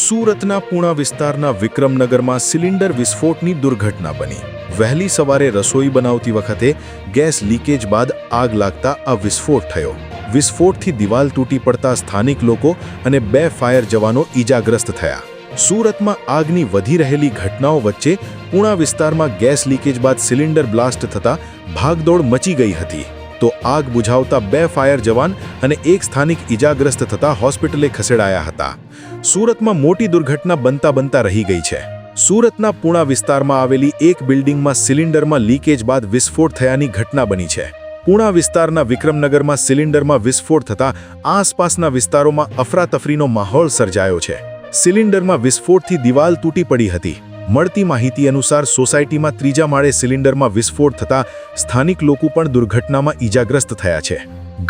સુરતના પૂણા વિસ્તારના વિક્રમનગરમાં સિલિન્ડર વિસ્ફોટની દુર્ઘટના બની. વહેલી સવારે રસોઈ બનાવતી વખતે ગેસ લીકેજ બાદ આગ લાગતા આ વિસ્ફોટ થયો. વિસ્ફોટથી દિવાલ તૂટી પડતા સ્થાનિક લોકો અને બે ફાયર જવાનો ઈજાગ્રસ્ત થયા. સુરતમાં આગની વધી રહેલી ઘટનાઓ વચ્ચે પૂણા વિસ્તારમાં ગેસ લીકેજ બાદ સિલિન્ડર બ્લાસ્ટ થતા ભાગદોડ મચી ગઈ હતી. તો આગ બુઝાવતા બે ફાયર જવાન અને એક સ્થાનિક ઈજાગ્રસ્ત થતા હોસ્પિટલે ખસેડાયા હતા. સુરતમાં મોટી દુર્ઘટના બનતા બનતા રહી ગઈ છે. સુરતના પૂણા વિસ્તારમાં આવેલી એક બિલ્ડિંગમાં સિલિન્ડરમાં લીકેજ બાદ વિસ્ફોટ થયાની ઘટના બની છે. પૂણા વિસ્તારના વિક્રમનગરમાં સિલિન્ડરમાં વિસ્ફોટ થતા આસપાસના વિસ્તારોમાં અફરાતફરીનો માહોલ સર્જાયો છે. સિલિન્ડરમાં વિસ્ફોટથી દિવાલ તૂટી પડી હતી. મળતી માહિતી અનુસાર સોસાયટીમાં ત્રીજા માળે સિલિન્ડરમાં વિસ્ફોટ થતાં સ્થાનિક લોકો પણ દુર્ઘટનામાં ઈજાગ્રસ્ત થયા છે.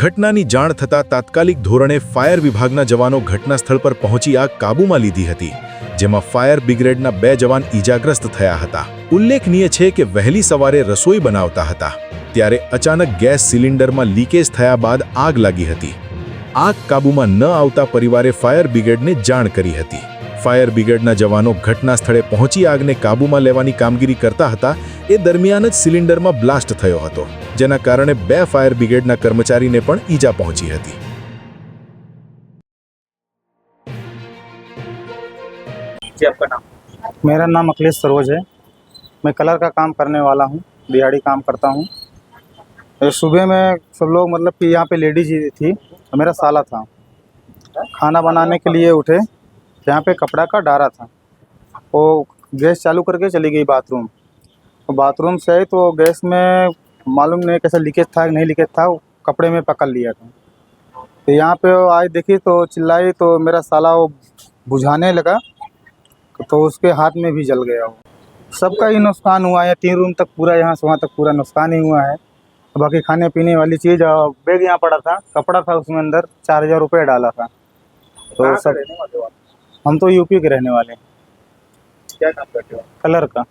ઘટનાની જાણ થતાં તાત્કાલિક ધોરણે ફાયર વિભાગના જવાનો ઘટના સ્થળ પર પહોંચી આગ કાબૂમાં લીધી હતી, જેમાં ફાયર બ્રિગેડના બે જવાન ઈજાગ્રસ્ત થયા હતા. ઉલ્લેખનીય છે કે વહેલી સવારે રસોઈ બનાવતા હતા, ત્યારે અચાનક ગેસ સિલિન્ડરમાં લીકેજ થયા બાદ આગ લાગી હતી. આગ કાબૂમાં ન આવતા પરિવારે ફાયર બ્રિગેડને જાણ કરી હતી. ફાયર બ્રિગેડના જવાનો ઘટના સ્થળે પહોંચી આગને કાબૂમાં લેવાની કામગીરી કરતા હતા એ દરમિયાન જ સિલિન્ડરમાં બ્લાસ્ટ થયો હતો જેના કારણે બે ફાયર બ્રિગેડના કર્મચારીને પણ ઈજા પહોંચી હતી जी आपका नाम मेरा नाम अखिलेश सरोज है मैं कलर का काम करने वाला हूँ दिहाड़ी काम करता हूँ ये सुबह में सब लोग मतलब कि यहाँ पे लेडीज ही थी और मेरा साला था खाना बनाने के लिए उठे यहाँ पे कपड़ा का डारा था। वो गैस चालू करके चली गई बाथरूम। तो बाथरूम से आई तो गैस में मालूम नहीं कैसा लीकेज था नहीं लीकेज था कपड़े में पकड़ लिया था। तो यहाँ पे आई देखी तो चिल्लाई तो मेरा साला वो बुझाने लगा तो उसके हाथ में भी जल गया वो। सबका ही नुकसान हुआ है तीन रूम तक पूरा यहाँ से वहाँ तक पूरा नुकसान ही हुआ है। बाकी खाने पीने वाली चीज़ और बैग यहाँ पड़ा था कपड़ा था उसमें अंदर चार हज़ार रुपये डाला था। तो सब? हम तो यूपी के रहने वाले हैं, क्या काम करते हो कलर का आप?